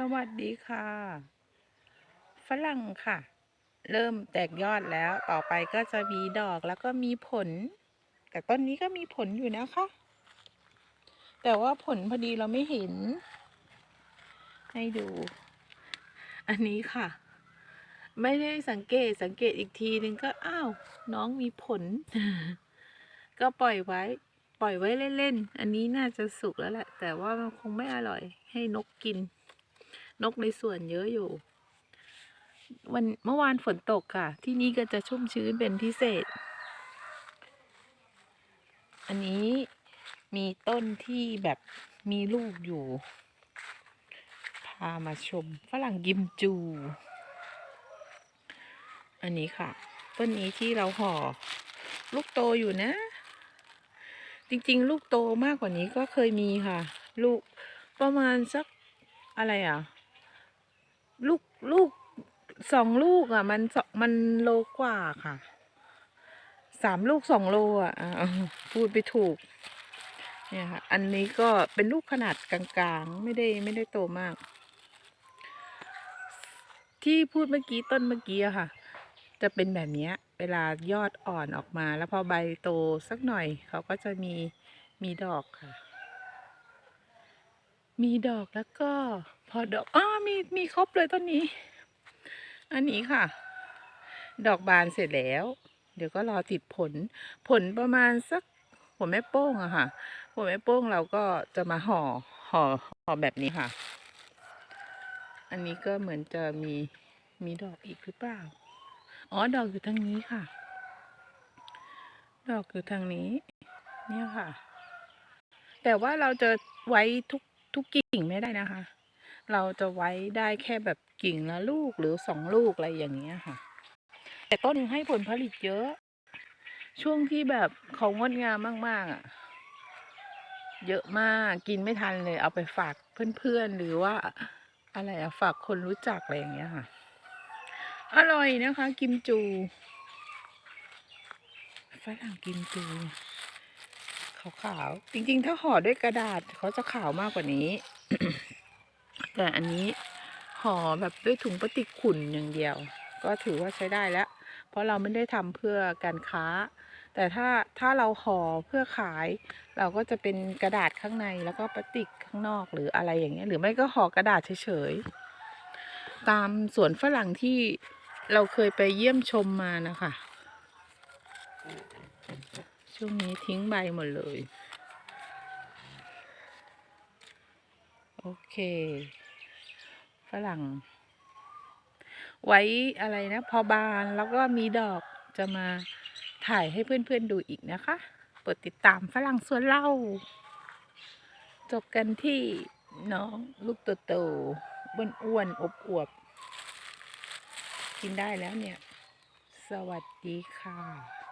สวัสดีค่ะ ฝรั่งค่ะ เริ่มแตกยอดแล้วต่อไปก็จะมีดอกแล้วก็มีผล แต่ต้นนี้ก็มีผลอยู่นะคะ แต่ว่าผลพอดีเราไม่เห็น ให้ดู อันนี้ค่ะ ไม่ได้สังเกตสังเกตอีกทีนึงก็อ้าว น้องมีผล ก็ปล่อยไว้ ปล่อยไว้เล่นๆ อันนี้น่าจะสุกแล้วแหละ แต่ว่ามันคงไม่อร่อย ให้นกกิน นกในสวนเยอะอยู่ วันเมื่อวานฝนตกค่ะ ที่นี่ก็จะชุ่มชื้นเป็นพิเศษ อันนี้มีต้นที่แบบมีลูกอยู่ พามาชมฝรั่งกิมจู อันนี้ค่ะ ต้นนี้ที่เราห่อ ลูกโตอยู่นะ จริงๆ ลูกโตมากกว่านี้ก็เคยมีค่ะ ลูกประมาณสักอะไรอะ ลูกลูกสองลูกอะ มันสองมันโลกว่าค่ะสามลูกสองโลอะพูดไปถูก เนี่ยค่ะ อันนี้ก็เป็นลูกขนาดกลางๆ ไม่ได้ไม่ได้โตมาก ที่พูดเมื่อกี้ต้นเมื่อกี้อะค่ะ จะเป็นแบบนี้เวลายอดอ่อนออกมา แล้วพอใบโตสักหน่อย เขาก็จะมีมีดอกค่ะ มีดอกแล้วก็ พอดอกอ้ามีมีครบเลยต้นนี้ อันนี้ค่ะ ดอกบานเสร็จแล้ว เดี๋ยวก็รอติดผล ผลประมาณสักหัวแม่โป้งอะค่ะ หัวแม่โป้งเราก็จะมาห่อห่อห่อแบบนี้ค่ะ อันนี้ก็เหมือนจะมีมีดอกอีกหรือเปล่า อ๋อดอกอยู่ทางนี้ค่ะ ดอกอยู่ทางนี้ เนี่ยค่ะ แต่ว่าเราจะไว้ทุก ทุกกิ่งไม่ได้นะคะ เราจะไว้ได้แค่แบบกิ่งละลูกหรือสองลูกอะไรอย่างเงี้ยค่ะ แต่ต้นให้ผลผลิตเยอะ ช่วงที่แบบเขางดงามมาก ๆอะ เยอะมากกินไม่ทันเลย เอาไปฝากเพื่อนๆหรือว่าอะไรอะฝากคนรู้จักอะไรอย่างเงี้ยค่ะ อร่อยนะคะ กิมจูฝรั่งกิมจู ขาวๆ จริง ๆ ถ้าห่อด้วยกระดาษเขาจะขาวมากกว่านี้ แต่อันนี้ห่อแบบด้วยถุงพลาสติกขุ่นอย่างเดียว ก็ถือว่าใช้ได้แล้ว เพราะเราไม่ได้ทำเพื่อการค้า แต่ถ้าถ้าเราห่อเพื่อขาย เราก็จะเป็นกระดาษข้างในแล้วก็พลาสติกข้างนอกหรืออะไรอย่างเงี้ย หรือไม่ก็ห่อกระดาษเฉยๆ ตามสวนฝรั่งที่เราเคยไปเยี่ยมชมมานะคะ ช่วงนี้ทิ้งใบหมดเลย โอเคฝรั่ง ไว้อะไรนะ พอบานแล้วก็มีดอกจะมาถ่ายให้เพื่อนๆดูอีกนะคะโปดติดตามฝรั่งสวนเล่า จบกันที่น้องลูกโตๆอ้วนอบอวบ กินได้แล้วเนี่ย สวัสดีค่ะ